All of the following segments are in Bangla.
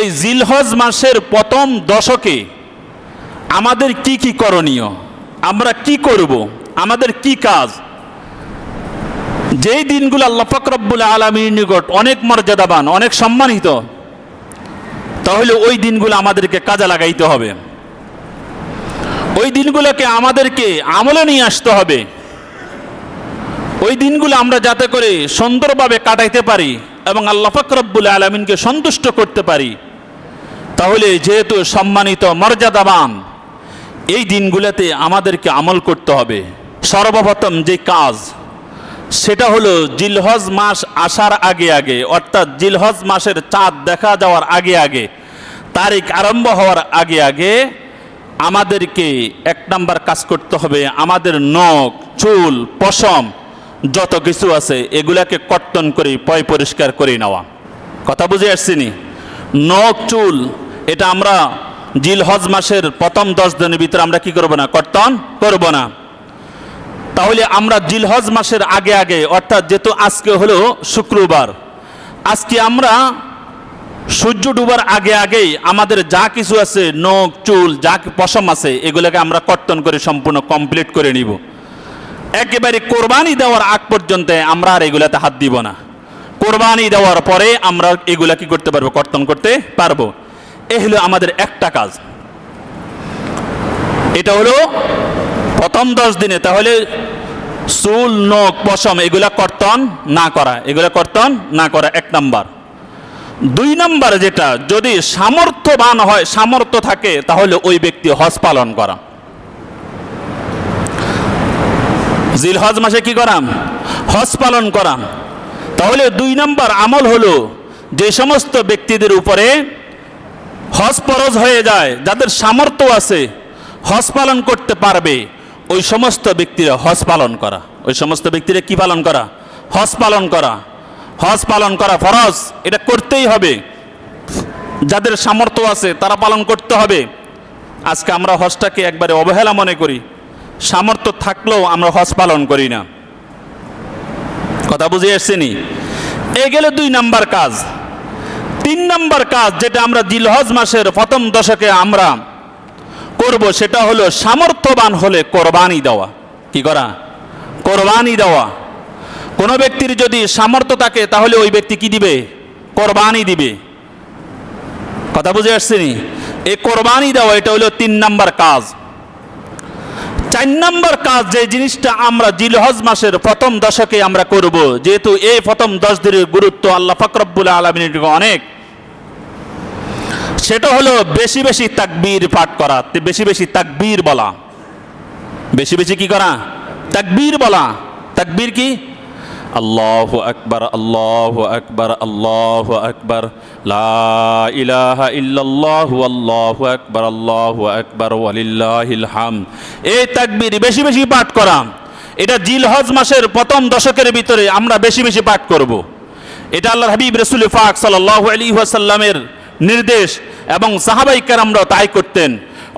এই জিলহজ মাসের প্রথম দশকে আমাদের কি কি করণীয়? আমরা কি করব? আমাদের কি কাজ? যেই দিনগুলো আল্লাহ ফকরব্বুল আলমীর নিকট অনেক মর্যাদাবান, অনেক সম্মানিত, তাহলে ওই দিনগুলো আমাদেরকে কাজে লাগাইতে হবে। ওই দিনগুলোকে আমাদেরকে আমলে নিয়ে আসতে হবে। ওই দিনগুলো আমরা যাতে করে সুন্দরভাবে কাটাইতে পারি এবং আল্লাহ ফকরব্বুল আলমিনকে সন্তুষ্ট করতে পারি। তাহলে যেহেতু সম্মানিত মর্যাদাবান, এই দিনগুলোতে আমাদেরকে আমল করতে হবে। সর্বপ্রথম যে কাজ, সেটা হলো জিলহজ মাস আসার আগে আগে, অর্থাৎ জিলহজ মাসের চাঁদ দেখা যাওয়ার আগে আগে, তারিখ আরম্ভ হওয়ার আগে আগে আমাদেরকে এক নাম্বার কাজ করতে হবে। আমাদের নখ, চুল, পশম, যত কিছু আছে, এগুলাকে কর্তন করে, পয় পরিষ্কার করে নেওয়া। কথা বুঝে আসছিনি নখ, চুল এটা আমরা জিলহজ মাসের প্রথম দশ দিনের ভিতরে আমরা কি করব না? কর্তন করব না। তাহলে আমরা জিলহজ মাসের আগে আগে, অর্থাৎ যেহেতু আজকে হলো শুক্রবার, আজকে আমরা সূর্য ডুবার আগে আগেই আমাদের যা কিছু আছে, নখ, চুল, যা পশম আছে, এগুলোকে আমরা কর্তন করে সম্পূর্ণ কমপ্লিট করে নিব। একেবারে কোরবানি দেওয়ার আগ পর্যন্ত আমরা আর এগুলাতে হাত দিব না। কোরবানি দেওয়ার পরে আমরা এগুলা কি করতে পারব? কর্তন করতে পারব। এ হলো আমাদের একটা কাজ। এটা হলো প্রথম দশ দিনে, তাহলে চুল, নখ, পশম, এগুলা কর্তন না করা, এগুলা কর্তন না করা এক নাম্বার। দুই নাম্বার যেটা, যদি সামর্থ্যবান হয়, সামর্থ্য থাকে, তাহলে ওই ব্যক্তি হজ পালন করা। জিলহজ মাসে কি করাম হজ পালন করাম তাহলে দুই নাম্বার আমল হলো, যে সমস্ত ব্যক্তিদের উপরে হজ ফরজ হয়ে যায়, যাদের সামর্থ্য আছে হজ পালন করতে পারবে, ওই সমস্ত ব্যক্তিরা হজ পালন করা। ওই সমস্ত ব্যক্তিরা কি পালন করা? হজ পালন করা। হজ পালন করা ফরজ, এটা করতেই হবে। যাদের সামর্থ্য আছে, তারা পালন করতে হবে। আজকে আমরা হজটাকে একবারে অবহেলা মনে করি। সামর্থ্য থাকলেও আমরা হজ পালন করি না। কথা বুঝে এসছেনি এ গেলে দুই নাম্বার কাজ। তিন নম্বর কাজ যেটা আমরা জিলহজ মাসের প্রথম দশকে আমরা করব, সেটা হলো সামর্থ্যবান হলে কোরবানি দেওয়া। কি করা? কোরবানি দেওয়া। কোনো ব্যক্তির যদি সামর্থ্য থাকে, তাহলে ওই ব্যক্তি কি দিবে? কোরবানি দিবে। কথা বুঝে আসছেনি এই কোরবানি দেওয়া, এটা হলো তিন নাম্বার কাজ। চার নম্বর কাজ যে জিনিসটা আমরা জিলহজ মাসের প্রথম দশকে আমরা করব, যেহেতু এই প্রথম দশ দিনের গুরুত্ব আল্লাহ ফকরব্বুল আলমিনের অনেক, সেটা হলো বেশি বেশি তাকবীর পাঠ করা বেশি বেশি তাকবীর বলা। বেশি বেশি কি করা? তাকবীর বলা। তাকবীর কি? আল্লাহ আকবার আল্লাহ আকবার আল্লাহ আকবার লা ইলাহা ইল্লাল্লাহ আল্লাহু আকবার আল্লাহু আকবার হাম এই তাকবীর বেশি বেশি পাঠ করা। এটা জিলহজ মাসের প্রথম দশকের ভিতরে আমরা বেশি বেশি পাঠ করব। এটা আল্লাহ হাবিব রসুল ফাক সাল্লাল্লাহু আলাইহি ওয়াসাল্লামের নির্দেশ এবং সাহাবাইকার আমরা তাই করতেন।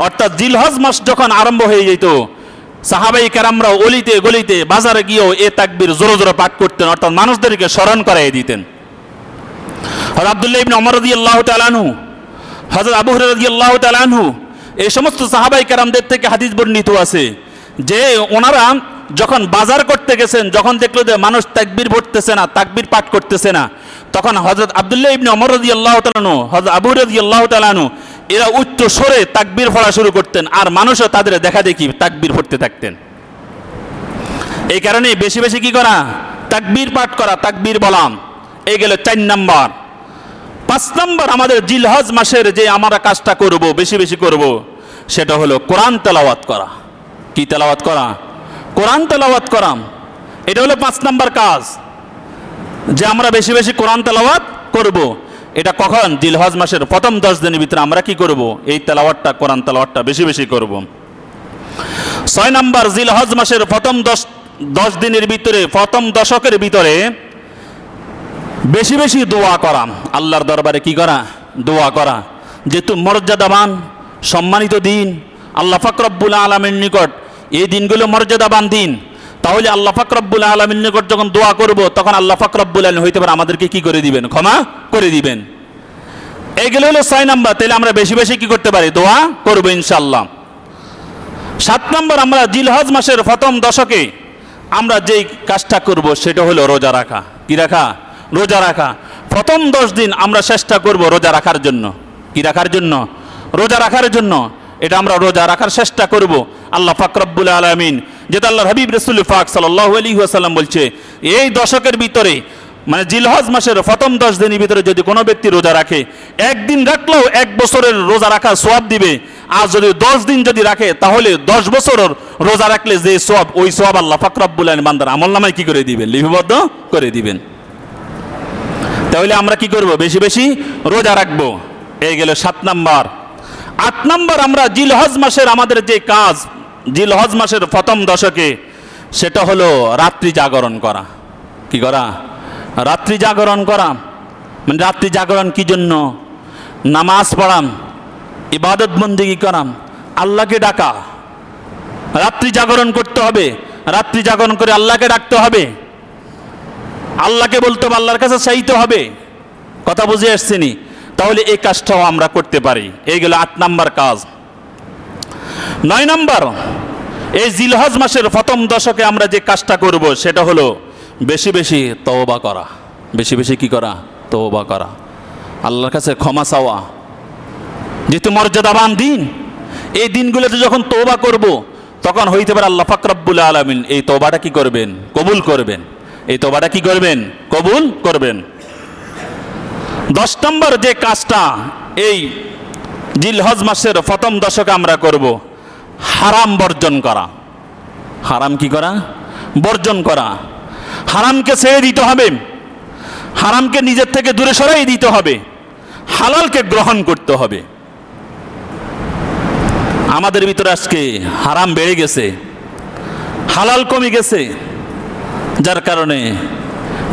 অর্থাৎ জিলহজ মাস যখন আরম্ভ হয়ে যেত সাহাবাই কেরামরা অলিতে গলিতে বাজারে গিয়েও এ তাকবির জোরে জোরে পাঠ করতেন, অর্থাৎ মানুষদেরকে স্মরণ করাই দিতেন। হজরত আবদুল্লাহ ইবনে ওমর রাদিয়াল্লাহু তাআলা আনহু, হযরত আবু হুরায়রা রাদিয়াল্লাহু তাআলা আনহু, এই সমস্ত সাহাবাই কেরামদের থেকে হাদিস বর্ণিত আছে যে ওনারা যখন বাজার করতে গেছেন, যখন দেখল যে মানুষ তাকবির পড়তেছে না, তাকবির পাঠ করতেছে না, তখন হযরত আবদুল্লাহ ইবনে ওমর রাদিয়াল্লাহু তাআলা আনহু, হযরত আবু হুরায়রা রাদিয়াল্লাহু তাআলা আনহু এরা উচ্চ স্বরে তাকবির পড়া শুরু করতেন আর মানুষও তাদের দেখা দেখি তাকবীর পড়তে থাকতেন। এই কারণে বেশি বেশি কি করা? তাকবির পাঠ করা, তাকবির বলাম এই গেল চার নাম্বার। পাঁচ নাম্বার আমাদের জিলহজ মাসের যে আমরা কাজটা করব, বেশি বেশি করব, সেটা হলো কোরআন তেলাওয়াত করা। কি তেলাওয়াত করা? কোরআন তেলাওয়াত করাম এটা হলো পাঁচ নাম্বার কাজ। যে আমরা বেশি বেশি কোরআন তেলাওয়াত করব। এটা কখন? জিলহজ মাসের প্রথম দশ দিনের ভিতরে আমরা কি করব? এই তেলাওয়াতটা, কোরআন তেলাওয়াতটা বেশি বেশি করব। ছয় নাম্বার, জিলহজ মাসের প্রথম দশ দশ দিনের ভিতরে, প্রথম দশকের ভিতরে বেশি বেশি দোয়া করা। আল্লাহর দরবারে কি করা? দোয়া করা। যেহেতু মর্যাদাবান, সম্মানিত দিন, আল্লাহ ফাকরব্বুল আলমের নিকট এই দিনগুলো মর্যাদাবান দিন। তাহলে আল্লাহ ফাকরব্বুল আলমের নিকট যখন দোয়া করব, তখন আল্লাহ ফাকরব্বুল আলম হইতে পারে আমাদেরকে কি করে দিবেন? ক্ষমা করে দিবেন। এইগুলো হলো ছয় নাম্বার, তাহলে আমরা বেশি বেশি কি করতে পারি? দোয়া করব ইনশাল্লাহ সাত নম্বর, আমরা জিলহজ মাসের প্রথম দশকে আমরা যেই কাজটা করব, সেটা হলো রোজা রাখা। কি রাখা? রোজা রাখা। প্রথম দশ দিন আমরা চেষ্টা করব রোজা রাখার জন্য। কি রাখার জন্য? রোজা রাখার জন্য। এটা আমরা রোজা রাখার চেষ্টা করব। আল্লাহ ফাকরাবুল আলমিন যেটা আল্লাহ হাবিব রসুল ফাক সাল্লাহ আলী আসাল্লাম বলছে, এই দশকের ভিতরে মানে জিলহজ মাসের প্রথম দশ দিনের ভিতরে যদি কোনো ব্যক্তি রোজা রাখে, একদিন রাখলেও এক বছরের রোজা রাখার সোয়াব দিবে। আর যদি দশ দিন যদি রাখে, তাহলে দশ বছরের রোজা রাখলে যে সোয়াব, ওই সোয়াব আল্লাহ ফাকরাবুল বান্দার আমল নামায় কি করে দিবেন? লিপিবদ্ধ করে দিবেন। তাহলে আমরা কি করব? বেশি বেশি রোজা রাখব। এই গেল সাত নাম্বার। আট নাম্বার, আমরা জিলহজ মাসের আমাদের যে কাজ জিলহজ মাসের প্রথম দশকে সেটা হলো রাত্রি জাগরণ করা। কি করা? রাত্রি জাগরণ করা। মানে রাত্রি জাগরণ কি জন্য? নামাজ পড়াম, ইবাদত বন্দিগি করাম, আল্লাহকে ডাকা। রাত্রি জাগরণ করতে হবে। রাত্রি জাগরণ করে আল্লাহকে ডাকতে হবে। আল্লাহকে বলতে হবে, আল্লাহর কাছে চাইতে হবে। কথা বুঝে আসছেনি তাহলে এই কাজটাও আমরা করতে পারি। এই গেল আট নাম্বার কাজ। নয় নম্বর, এই জিলহজ মাসের প্রথম দশকে আমরা যে কাজটা করব, সেটা হলো বেশি বেশি তওবা করা। বেশি বেশি কি করা? তওবা করা। আল্লাহর কাছে ক্ষমা চাওয়া। যেহেতু মর্যাদাবান দিন, এই দিনগুলোতে যখন তওবা করব, তখন হইতে পারে আল্লাহ ফাকরাবুল আলমিন এই তওবাটা কি করবেন? কবুল করবেন। এই তওবাটা কি করবেন? কবুল করবেন। দশ নম্বর যে কাজটা, এই জিলহজ মাসের প্রথম দশকে আমরা করব হারাম বর্জন করা। হারাম কি করা? বর্জন করা। হারামকে ছেড়ে দিতে হবে। হারামকে নিজের থেকে দূরে সরাই দিতে হবে। হালালকে গ্রহণ করতে হবে। আমাদের ভিতরে আজকে হারাম বেড়ে গেছে। হালাল কমে গেছে। যার কারণে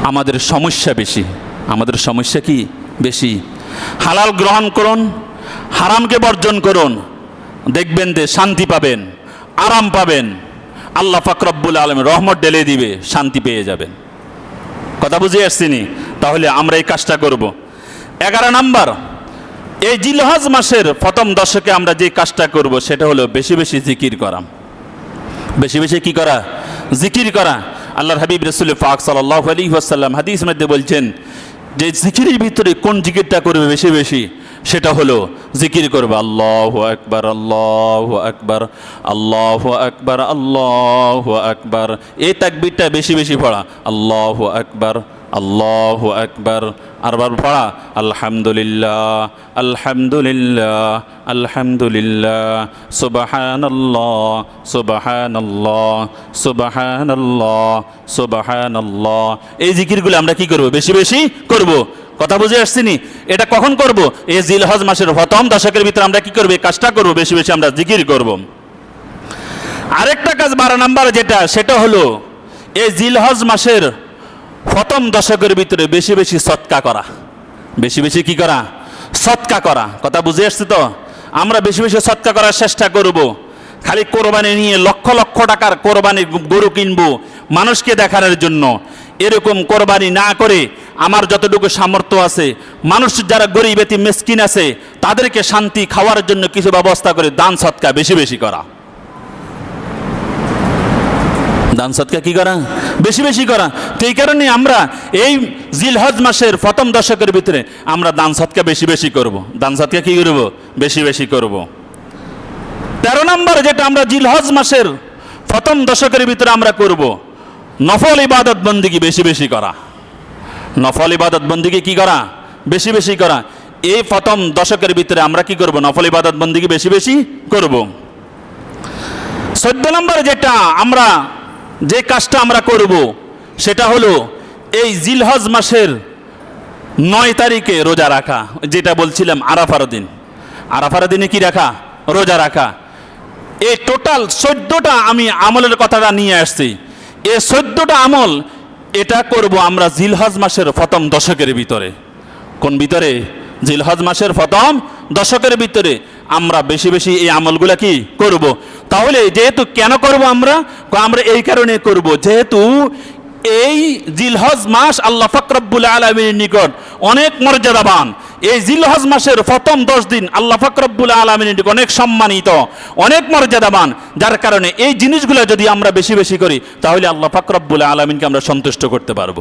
আমাদের সমস্যা বেশি। আমাদের সমস্যা কি? বেশি। হালাল গ্রহণ করুন, হারামকে বর্জন করুন। দেখবেন যে শান্তি পাবেন, আরাম পাবেন। আল্লাহ ফাকরব্বুল আলম রহমত ডেলে দিবে, শান্তি পেয়ে যাবেন। কথা বুঝে আসছিনি তাহলে আমরা এই কাজটা করব। এগারো নাম্বার, এই জিলহজ মাসের প্রথম দশকে আমরা যে কাজটা করব, সেটা হলো বেশি বেশি জিকির করা। বেশি বেশি কি করা? জিকির করা। আল্লাহর হাবিব রসুল ফাক সাল্লাহ আলী ওয়াসাল্লাম হাদিস মধ্যে বলছেন, যে জিকিরের ভিতরে কোন জিকিরটা করবে বেশি বেশি? সেটা হলো জিকির করবে, আল্লাহ আকবার আল্লাহ আকবার আল্লাহ আকবার আল্লাহ আকবার। এই তাকবিরটা বেশি বেশি পড়া, আল্লাহ আকবার আল্লাহ আকবার। আরবার পড়া, আলহামদুলিল্লাহ আলহামদুলিল্লাহ আলহামদুলিল্লাহ, সুবাহানাল্লাহ সুবাহানাল্লাহ সুবাহানাল্লাহ সুবাহানাল্লাহ। এই জিকিরগুলো আমরা কি করব? বেশি বেশি করব। কথা বুঝে আসছিনি? এটা কখন করব? এই জিলহজ মাসের প্রথম দশকের ভিতরে আমরা কি করব? এই কাজটা করব, বেশি বেশি আমরা জিকির করব। আরেকটা কাজ বারো নাম্বার যেটা, সেটা হলো, এই জিলহজ মাসের প্রথম দশকের ভিতরে বেশি বেশি সৎকা করা। বেশি বেশি কি করা? সৎকা করা। কথা বুঝে আসছে তো? আমরা বেশি বেশি সৎকা করার চেষ্টা করব। খালি কোরবানি নিয়ে লক্ষ লক্ষ টাকার কোরবানির গরু কিনবো মানুষকে দেখানোর জন্য। এরকম কোরবানি না করে আমার যতটুকু সামর্থ্য আছে, মানুষ যারা গরিব এতি মেসকিন আছে, তাদেরকে শান্তি খাওয়ার জন্য কিছু ব্যবস্থা করে দান সৎকা বেশি বেশি করা। দান সৎকা কি করা? বেশি বেশি করা। তো এই কারণে আমরা এই জিলহজ মাসের প্রথম দশকের ভিতরে আমরা দান সৎকা বেশি বেশি করব। দান সৎকা কি করব? বেশি বেশি করব। তেরো নম্বর যেটা আমরা জিলহজ মাসের প্রথম দশকের ভিতরে আমরা করব, নফল ইবাদত বন্দিগি বেশি বেশি করা। নফল ইবাদত বন্দিগি কি করা? বেশি বেশি করা। এই প্রথম দশকের ভিতরে আমরা কি করব? নফল ইবাদত বন্দিগি বেশি বেশি করব। চোদ্দ নম্বর যেটা আমরা যে কাজটা আমরা করব, সেটা হলো এই জিলহজ মাসের নয় তারিখে রোজা রাখা, যেটা বলছিলাম আরাফার দিন। আরাফার দিনে কি রাখা? রোজা রাখা। এই টোটাল চোদ্দটা আমি আমলের কথাটা নিয়ে আসছি। এই চোদ্দটা আমল এটা করব আমরা জিলহজ মাসের ফতম দশকের ভিতরে। কোন ভিতরে? জিলহজ মাসের ফতম দশকের ভিতরে। আমরা বেশি বেশি এই আমলগুলা কি করব? তাহলে যেহেতু কেন করব আমরা? আমরা এই কারণে করব, যেহেতু এই জিলহজ মাস আল্লাহ ফকরবুল আলমীর নিকট অনেক মর্যাদাবান। এই জিলহজ মাসের প্রথম দশ দিন আল্লাহ ফাকরবুল আলমিন অনেক সম্মানিত, অনেক মর্যাদাবান। যার কারণে এই জিনিসগুলো যদি আমরা বেশি বেশি করি, তাহলে আল্লাহ ফাকরবুল আলমিনকে আমরা সন্তুষ্ট করতে পারব।